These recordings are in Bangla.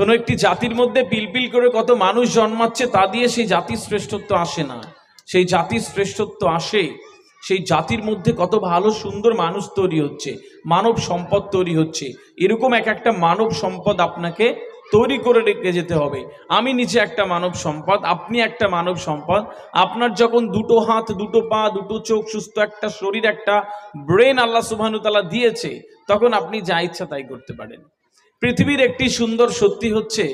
কোনো একটি জাতির মধ্যে পিলপিল করে কত মানুষ জন্মাচ্ছে তা দিয়ে সেই জাতির শ্রেষ্ঠত্ব আসে না। সেই জাতির শ্রেষ্ঠত্ব আসে, সেই জাতির মধ্যে কত ভালো সুন্দর মানুষ তৈরি হচ্ছে, মানব সম্পদ তৈরি হচ্ছে। এরকম এক একটা মানব সম্পদ আপনাকে তৈরি করে রেখে যেতে হবে। আমি নিচে একটা মানব সম্পদ, আপনি একটা মানব সম্পদ। আপনার যখন দুটো হাত, দুটো পা, দুটো চোখ, সুস্থ একটা শরীর, একটা ব্রেন আল্লাহ সুবহানুতালা দিয়েছে, তখন আপনি যা ইচ্ছা তাই করতে পারেন। পৃথিবীর একটি সুন্দর সত্যি হচ্ছে,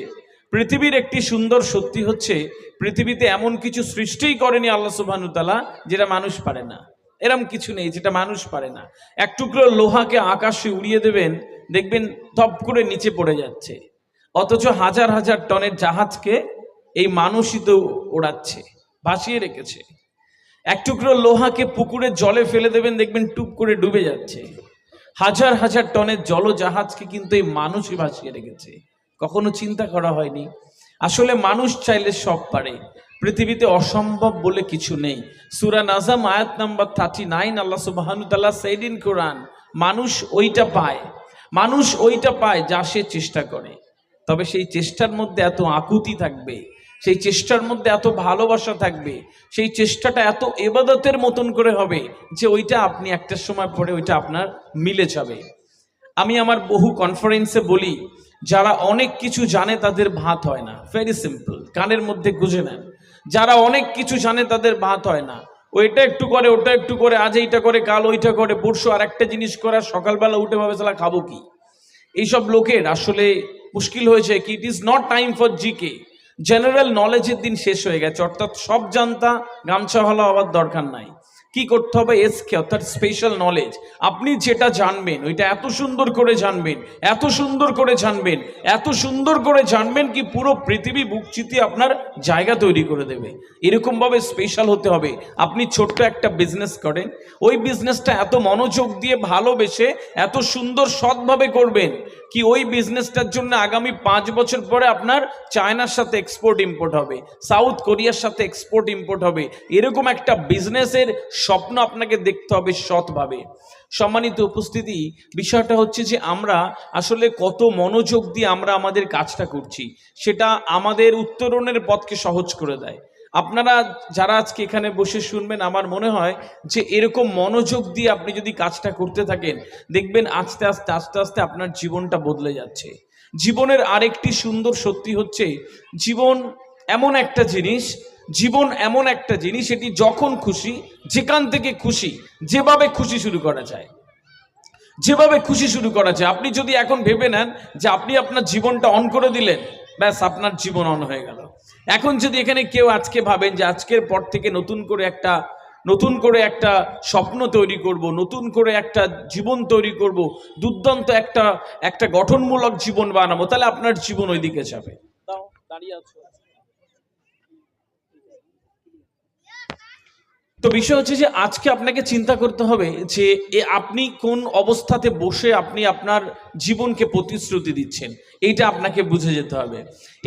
পৃথিবীর একটি সুন্দর সত্যি হচ্ছে, পৃথিবীতে এমন কিছু সৃষ্টিই করেনি আল্লাহ সুবহানুতালা যেটা মানুষ পারে না। এরম কিছু নেই যেটা মানুষ পারে না। এক টুকরো লোহাকে আকাশে উড়িয়ে দেবেন, দেখবেন তপ করে নিচে পড়ে যাচ্ছে। অথচ হাজার হাজার টনের জাহাজকে এই মানুষই তো ওড়াচ্ছে, ভাসিয়ে রেখেছে। এক টুকরো লোহাকে পুকুরে জলে ফেলে দেবেন, দেখবেন টুপ করে ডুবে যাচ্ছে। হাজার হাজার টনের জলজাহাজকে কিন্তু এই মানুষই ভাসিয়ে রেখেছে। কখনো চিন্তা করা হয়নি। আসলে মানুষ চাইলে সব পারে। পৃথিবীতে অসম্ভব বলে কিছু নেই। সুরা নাজাম আয়াত নাম্বার থার্টি নাইন আল্লাহ সুবাহানুতাল্লাহ সেইদিন কোরআন, মানুষ ওইটা পায়। মানুষ ওইটা পায় যা সে চেষ্টা করে। তবে সেই চেষ্টার মধ্যে এত আকুতি থাকবে। সেই চেষ্টার মধ্যে এত ভালোবাসা থাকবে, সেই চেষ্টাটা এত এবাদতের মতন করে হবে যে ওইটা আপনি একটা সময় পরে ওইটা আপনার মিলে যাবে। আমি আমার বহু কনফারেন্সে বলি, যারা অনেক কিছু জানে তাদের ভাত হয় না। ভেরি সিম্পল কানের মধ্যে গুঁজে নেন। যারা অনেক কিছু জানে তাদের ভাত হয় না। ওইটা একটু করে, ওটা একটু করে, আজ এইটা করে, কাল ওইটা করে, পরশু আর একটা জিনিস করে সকালবেলা উঠে ভাবে সালা খাব কি? এইসব লোকের আসলে মুশকিল হয়েছে, কি? It is not time for GK general নলেজের দিন শেষ হয়ে গেছে, অর্থাৎ সব জানতা গামছা হলো হওয়ার দরকার নাই। কি করতে হবে? এসকে অর্থাৎ স্পেশাল নলেজ আপনি যেটা জানবেন, ওইটা এত সুন্দর করে জানবেন, এত সুন্দর করে জানবেন, এত সুন্দর করে জানবেন কি পুরো পৃথিবী বুক আপনার জায়গা তৈরি করে দেবে। এরকমভাবে স্পেশাল হতে হবে। আপনি ছোট্ট একটা বিজনেস করেন, ওই বিজনেসটা এত মনোযোগ দিয়ে ভালোবেসে, এত সুন্দর সৎভাবে করবেন কি ওই বিজনেসটার জন্য আগামী পাঁচ বছর পরে আপনার চায়নার সাথে এক্সপোর্ট ইম্পোর্ট হবে সাউথ কোরিয়ার সাথে এক্সপোর্ট ইম্পোর্ট হবে, এরকম একটা বিজনেসের স্বপ্ন আপনাকে দেখতে হবে সৎভাবে। সম্মানিত উপস্থিতি, বিষয়টা হচ্ছে যে আমরা আসলে কত মনোযোগ দিয়ে আমরা আমাদের কাজটা করছি, সেটা আমাদের উত্তরণের পথকে সহজ করে দেয়। আপনারা যারা আজকে এখানে বসে শুনবেন, আমার মনে হয় যে এরকম মনোযোগ দিয়ে আপনি যদি কাজটা করতে থাকেন, দেখবেন আস্তে আস্তে আস্তে আস্তে আপনার জীবনটা বদলে যাচ্ছে। জীবনের আরেকটি সুন্দর সত্যি হচ্ছে, জীবন এমন একটা জিনিস, জীবন এমন একটা জিনিস, এটি যখন খুশি, যেখান থেকে খুশি, যেভাবে খুশি শুরু করা যায়। যেভাবে খুশি শুরু করা যায়। আপনি যদি এখন ভেবে নেন যে আপনি আপনার জীবনটা অন করে দিলেন ব্যাস, আপনার জীবন অন হয়ে গেল। এখন যদি এখানে কেউ আজকে ভাবেন যে আজকের পর থেকে নতুন করে একটা, নতুন করে একটা স্বপ্ন তৈরি করব, নতুন করে একটা জীবন তৈরি করব, দুর্দান্ত একটা একটা গঠনমূলক জীবন বানাবো, তাহলে আপনার জীবন ওইদিকে যাবে। দাঁড়িয়ে আছো। তো বিষয় হচ্ছে যে আজকে আপনাকে চিন্তা করতে হবে যে আপনি কোন অবস্থাতে বসে আপনি আপনার জীবনকে প্রতিশ্রুতি দিচ্ছেন, এইটা আপনাকে বুঝে যেতে হবে।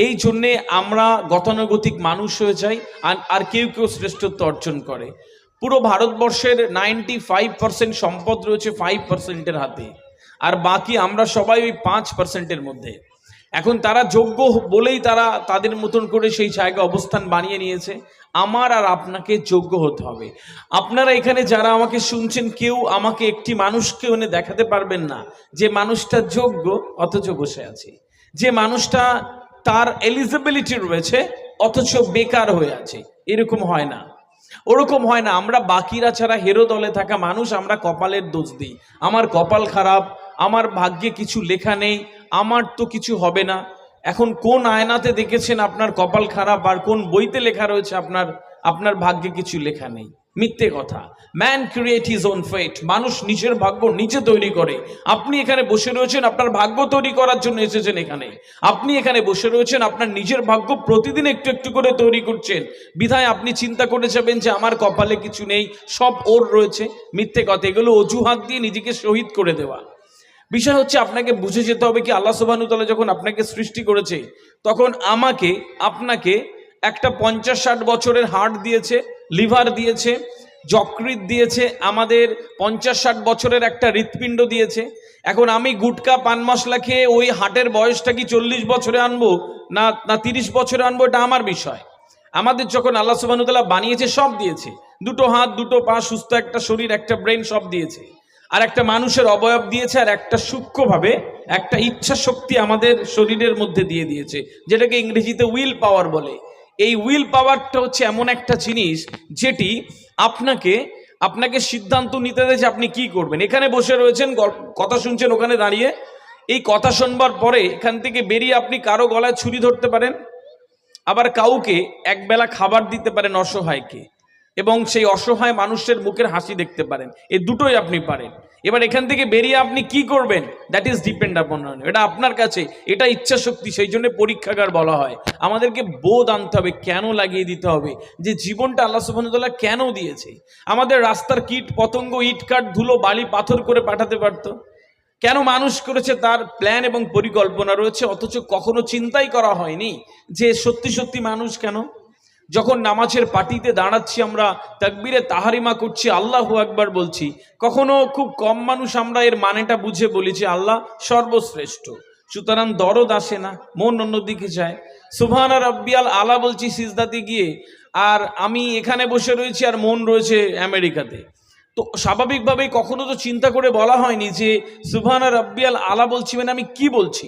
এই জন্যে আমরা গতানুগতিক মানুষ হয়ে যাই আর আর কেউ কেউ শ্রেষ্ঠত্ব অর্জন করে। পুরো ভারতবর্ষের নাইনটি ফাইভ পার্সেন্ট সম্পদ রয়েছে ফাইভ পার্সেন্টের হাতে, আর বাকি আমরা সবাই ওই পাঁচ পার্সেন্টের মধ্যে। এখন তারা যোগ্য বলেই তারা তাদের মতন করে সেই জায়গা অবস্থান বানিয়ে নিয়েছে। আমার আর আপনাকে যোগ্য হতে হবে। আপনারা এখানে যারা আমাকে শুনছেন, কেউ আমাকে একটি মানুষকে এনে দেখাতে পারবেন না। যে মানুষটা যোগ্য, অথচ বসে আছে। যে মানুষটা তার এলিজিবিলিটি রয়েছে, অথচ বেকার হয়ে আছে। এরকম হয় না। ওরকম হয় না। আমরা বাকিরা ছাড়া হেরো দলে থাকা মানুষ, আমরা কপালের দোষ দিই। আমার কপাল খারাপ আমার ভাগ্যে কিছু লেখা নেই, আমার তো কিছু হবে না। এখন কোন আয়নাতে দেখেছেন আপনার কপাল খারাপ আর কোন বইতে লেখা রয়েছে আপনার আপনার ভাগ্যে কিছু লেখা নেই? মিথ্যে কথা। Man create his own fate মানুষ নিজের ভাগ্য নিজে তৈরি করে। আপনি এখানে বসে রয়েছেন, আপনার ভাগ্য তৈরি করার জন্য এসেছেন এখানে। আপনি এখানে বসে রয়েছেন, আপনার নিজের ভাগ্য প্রতিদিন একটু একটু করে তৈরি করছেন। বিধায় আপনি চিন্তা করে যাবেন যে আমার কপালে কিছু নেই, সব ওর রয়েছে। মিথ্যে কথা, এগুলো অজুহাত দিয়ে নিজেকে শহীদ করে দেওয়া। বিষয় হচ্ছে আপনাকে বুঝে যেতে হবে কি আল্লাহ সুবাহতালা যখন আপনাকে সৃষ্টি করেছে, তখন আমাকে, আপনাকে একটা পঞ্চাশ ষাট বছরের হার্ট দিয়েছে, লিভার দিয়েছে যকৃত দিয়েছে, আমাদের পঞ্চাশ ষাট বছরের একটা হৃৎপিণ্ড দিয়েছে। এখন আমি গুটকা, পান মশলা খেয়ে ওই হাটের বয়সটা কি চল্লিশ বছরে আনব না না তিরিশ বছরে আনব, এটা আমার বিষয়। আমাদের যখন আল্লাহ সুবাহতাল্লাহ বানিয়েছে, সব দিয়েছে। দুটো হাত, দুটো পা, সুস্থ একটা শরীর, একটা ব্রেন, সব দিয়েছে। আর একটা মানুষের অবয়ব দিয়েছে আর একটা সূক্ষ্মভাবে একটা ইচ্ছা শক্তি আমাদের শরীরের মধ্যে দিয়ে দিয়েছে, যেটাকে ইংরেজিতে উইল পাওয়ার বলে। এই উইল পাওয়ারটা হচ্ছে এমন একটা জিনিস যেটি আপনাকে আপনাকে সিদ্ধান্ত নিতে দেয় যে আপনি কি করবেন। এখানে বসে রয়েছেন কথা শুনছেন, ওখানে দাঁড়িয়ে। এই কথা শুনবার পরে এখান থেকে বেরিয়ে আপনি কারও গলায় ছুরি ধরতে পারেন, আবার কাউকে একবেলা খাবার দিতে পারেন অসহায়কে। এবং সেই অসহায় মানুষের মুখের হাসি দেখতে পারেন। এই দুটোই আপনি পারেন। এবার এখান থেকে বেরিয়ে আপনি কি করবেন? দ্যাট ইজ ডিপেন্ড আপন এটা আপনার কাছে, এটা ইচ্ছা শক্তি, সেই জন্য পরীক্ষাগার বলা হয়। আমাদেরকে বোধ আনতে হবে, কেন লাগিয়ে দিতে হবে? যে জীবনটা আল্লাহ সুবাহতাল্লাহ কেন দিয়েছে? আমাদের রাস্তার কীট, পতঙ্গ, ইট কাঠ, ধুলো, বালি, পাথর করে পাঠাতে পারতো? কেন মানুষ করেছে তার প্ল্যান এবং পরিকল্পনা রয়েছে? অথচ কখনো চিন্তাই করা হয়নি যে সত্যি সত্যি মানুষ কেন? যখন নামাজের পার্টিতে দাঁড়াচ্ছি আমরা, তাকবিরে তাহারিমা করছি, আল্লাহ একবার বলছি। কখনো খুব কম মানুষ আমরা এর মানেটা বুঝে বলি যে আল্লাহ সর্বশ্রেষ্ঠ। সুতরাং দরদ আসে না, মন অন্যদিকে যায়। সুবহানা রব্বিয়াল আলা বলছি সিজদাতে গিয়ে, আর আমি এখানে বসে রয়েছি আর মন রয়েছে আমেরিকাতে। তো স্বাভাবিকভাবেই কখনো তো চিন্তা করে বলা হয়নি যে সুবহানা রব্বিয়াল আলা বলছি মানে আমি কি বলছি?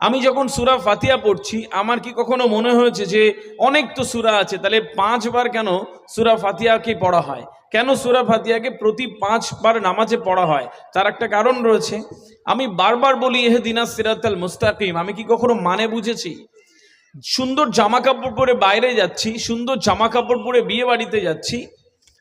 আমি যখন সুরা ফাতিয়া পড়ছি, আমার কি কখনো মনে হয়েছে যে অনেক তো সুরা আছে, তাহলে পাঁচবার কেন সুরা ফাতিয়াকে পড়া হয়? কেন সুরা ফাতিয়াকে প্রতি পাঁচবার নামাজে পড়া হয়? তার একটা কারণ রয়েছে। আমি বারবার বলি এহে দিনা সিরাতাল মুস্তাকিম। আমি কি কখনো মানে বুঝেছি? সুন্দর জামা কাপড় পরে বাইরে যাচ্ছি, সুন্দর জামা কাপড় পরে বিয়ে বাড়িতে যাচ্ছি,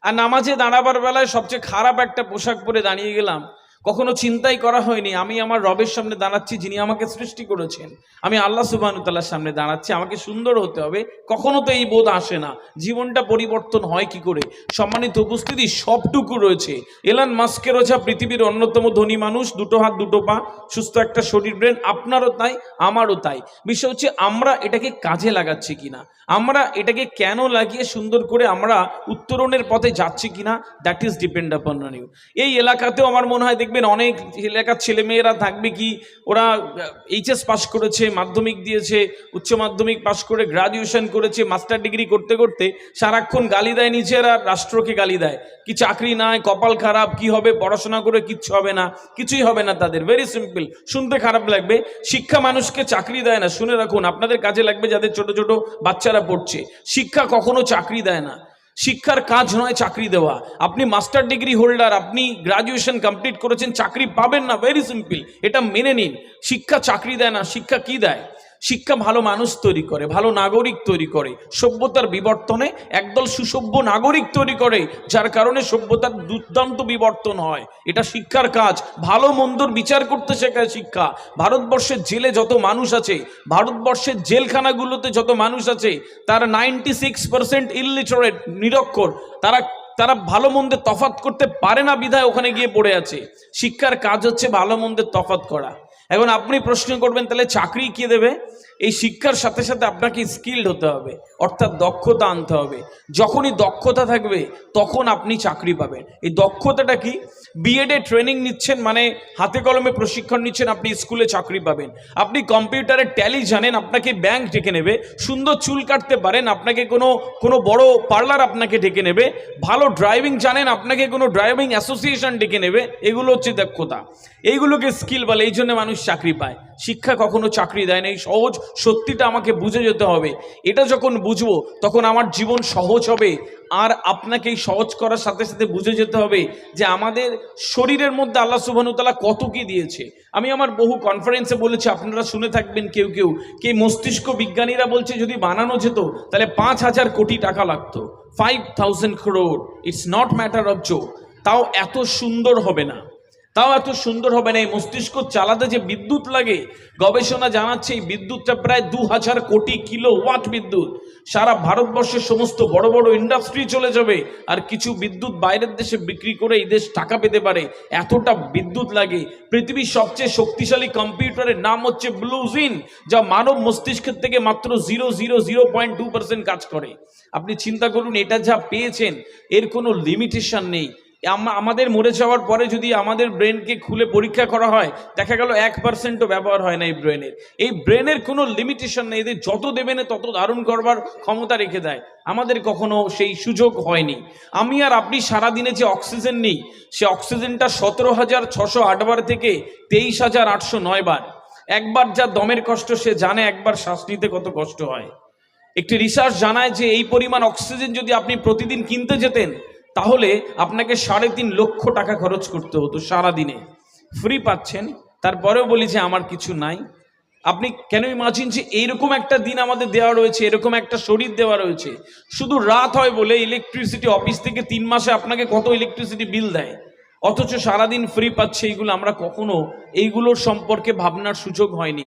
আর নামাজে দাঁড়াবার বেলায় সবচেয়ে খারাপ একটা পোশাক পরে দাঁড়িয়ে গেলাম। কখনো চিন্তাই করা হয়নি, আমি আমার রবের সামনে দাঁড়াচ্ছি যিনি আমাকে সৃষ্টি করেছেন। আমি আল্লাহ সুবাহতাল্লার সামনে দাঁড়াচ্ছি, আমাকে সুন্দর হতে হবে। কখনো তো এই বোধ আসে না, জীবনটা পরিবর্তন হয় কি করে? সম্মানিত উপস্থিতি, সবটুকু রয়েছে। এলান মাস্কেরও যা পৃথিবীর অন্যতম ধনী মানুষ, দুটো হাত, দুটো পা, সুস্থ একটা শরীর ব্রেন আপনারও তাই, আমারও তাই। বিষয় হচ্ছে, আমরা এটাকে কাজে লাগাচ্ছি কিনা? আমরা এটাকে কেন লাগিয়ে সুন্দর করে আমরা উত্তরণের পথে যাচ্ছি কিনা? That is depend upon you এই এলাকাতেও আমার মনে হয় দেখবেন অনেক এলাকার ছেলেমেয়েরা থাকবে কি, ওরা এইচএস পাস করেছে, মাধ্যমিক দিয়েছে, উচ্চ মাধ্যমিক পাস করে গ্রাজুয়েশন করেছে মাস্টার ডিগ্রি করতে করতে সারাক্ষণ গালি দেয় নিজেরা রাষ্ট্রকে গালি দেয়। কি চাকরি নাই, কপাল খারাপ, কি হবে, পড়াশোনা করে কিচ্ছু হবে না, কিছুই হবে না তাদের। ভেরি সিম্পল শুনতে খারাপ লাগবে। শিক্ষা মানুষকে চাকরি দেয় না, শুনে রাখুন, আপনাদের কাজে লাগবে যাদের ছোট ছোট বাচ্চারা পড়ছে। শিক্ষা কখনো চাকরি দেয় না। শিক্ষার কাজ নয়, চাকরি দেওয়া। আপনি মাস্টার ডিগ্রি হোল্ডার আপনি গ্রাজুয়েশন কমপ্লিট করেছেন, চাকরি পাবেন না ভেরি সিম্পল এটা মেনে নিন। শিক্ষা চাকরি দেয় না, শিক্ষা কি দেয়? শিক্ষা ভালো মানুষ তৈরি করে, ভালো নাগরিক তৈরি করে, সভ্যতার বিবর্তনে একদল সুসভ্য নাগরিক তৈরি করে, যার কারণে সভ্যতার দুর্দান্ত বিবর্তন হয়। এটা শিক্ষার কাজ। ভালো মন্দর বিচার করতে শেখায় শিক্ষা। ভারতবর্ষের জেলে যত মানুষ আছে, ভারতবর্ষের জেলখানাগুলোতে যত মানুষ আছে, তার নাইনটি সিক্স পার্সেন্ট ইলিটারেট নিরক্ষর। তারা তারা ভালো মন্দের তফাত করতে পারে না বিধায় ওখানে গিয়ে পড়ে আছে। শিক্ষার কাজ হচ্ছে ভালো মন্দের তফাত করা। এখন আপনি প্রশ্ন করবেন তাহলে চাকরি কে দেবে? এই শিক্ষার সাথে সাথে আপনাকে স্কিল্ড হতে হবে, অর্থাৎ দক্ষতা আনতে হবে। যখনই দক্ষতা থাকবে, তখন আপনি চাকরি পাবেন। এই দক্ষতাটা কি? বিএডে ট্রেনিং নিচ্ছেন মানে হাতে কলমে প্রশিক্ষণ নিচ্ছেন, আপনি স্কুলে চাকরি পাবেন। আপনি কম্পিউটারে ট্যালি জানেন, আপনাকে ব্যাংক ডেকে নেবে। সুন্দর চুল কাটতে পারেন, আপনাকে কোনো কোনো বড় পার্লার আপনাকে ডেকে নেবে। ভালো ড্রাইভিং জানেন, আপনাকে কোনো ড্রাইভিং অ্যাসোসিয়েশন ডেকে নেবে। এগুলো হচ্ছে দক্ষতা। এইগুলোকে স্কিল বলে, এই জন্য মানুষ চাকরি পায়। শিক্ষা কখনো চাকরি দেয় না, এই সহজ সত্যিটা আমাকে বুঝে যেতে হবে। এটা যখন বুঝব, তখন আমার জীবন সহজ হবে। আর আপনাকে এই সহজ করার সাথে সাথে বুঝে যেতে হবে যে আমাদের শরীরের মধ্যে আল্লাহ সুবাহতাল্লাহ কত কি দিয়েছে। আমি আমার বহু কনফারেন্সে বলেছি, আপনারা শুনে থাকবেন কেউ কেউ। কে মস্তিষ্ক বিজ্ঞানীরা বলছে, যদি বানানো যেত, তাহলে পাঁচ হাজার কোটি টাকা লাগতো। Five thousand crore it's not matter of জো তাও এত সুন্দর হবে না। তাও এত সুন্দর হবে না, এই মস্তিষ্ক চালাতে যে বিদ্যুৎ লাগে, গবেষণা জানাচ্ছে এই বিদ্যুৎটা প্রায় দু হাজার কোটি কিলো ওয়াট বিদ্যুৎ। সারা ভারতবর্ষের সমস্ত বড় বড় ইন্ডাস্ট্রি চলে যাবে, আর কিছু বিদ্যুৎ বাইরের দেশে বিক্রি করে এই দেশ টাকা পেতে পারে। এতটা বিদ্যুৎ লাগে। পৃথিবীর সবচেয়ে শক্তিশালী কম্পিউটারের নাম হচ্ছে ব্লুজিন, যা মানব মস্তিষ্কের থেকে মাত্র zero zero zero point two percent কাজ করে। আপনি চিন্তা করুন, এটা যা পেয়েছেন, এর কোনো লিমিটেশন নেই। আমাদের মরে যাওয়ার পরে যদি আমাদের ব্রেনকে খুলে পরীক্ষা করা হয়, দেখা গেল এক পার্সেন্টও ব্যবহার হয় না এই ব্রেনের এই ব্রেনের কোনো লিমিটেশন নেই, এদের যত দেবে না তত ধারণ করবার ক্ষমতা রেখে দেয়। আমাদের কখনো সেই সুযোগ হয়নি। আমি আর আপনি সারাদিনে যে অক্সিজেন নিই, সে অক্সিজেনটা সতেরো হাজার ছশো আটবার থেকে তেইশ হাজার আটশো নয় বার একবার যা দমের কষ্ট, সে জানে একবার শ্বাস নিতে কত কষ্ট হয়। একটি রিসার্চ জানায় যে এই পরিমাণ অক্সিজেন যদি আপনি প্রতিদিন কিনতে যেতেন তাহলে আপনাকে সাড়ে তিন লক্ষ টাকা খরচ করতে হতো সারা দিনে ফ্রি পাচ্ছেন, তারপরেও বলি যে আমার কিছু নাই। আপনি কেন ইমাজিন যে এইরকম একটা দিন আমাদের দেওয়া রয়েছে, এরকম একটা শরীর দেওয়া রয়েছে। শুধু রাত হয় বলে ইলেকট্রিসিটি অফিস থেকে তিন মাসে আপনাকে কত ইলেকট্রিসিটি বিল দেয়? অথচ সারাদিন ফ্রি পাচ্ছে এইগুলো আমরা কখনো, এইগুলোর সম্পর্কে ভাবনার সুযোগ হয়নি।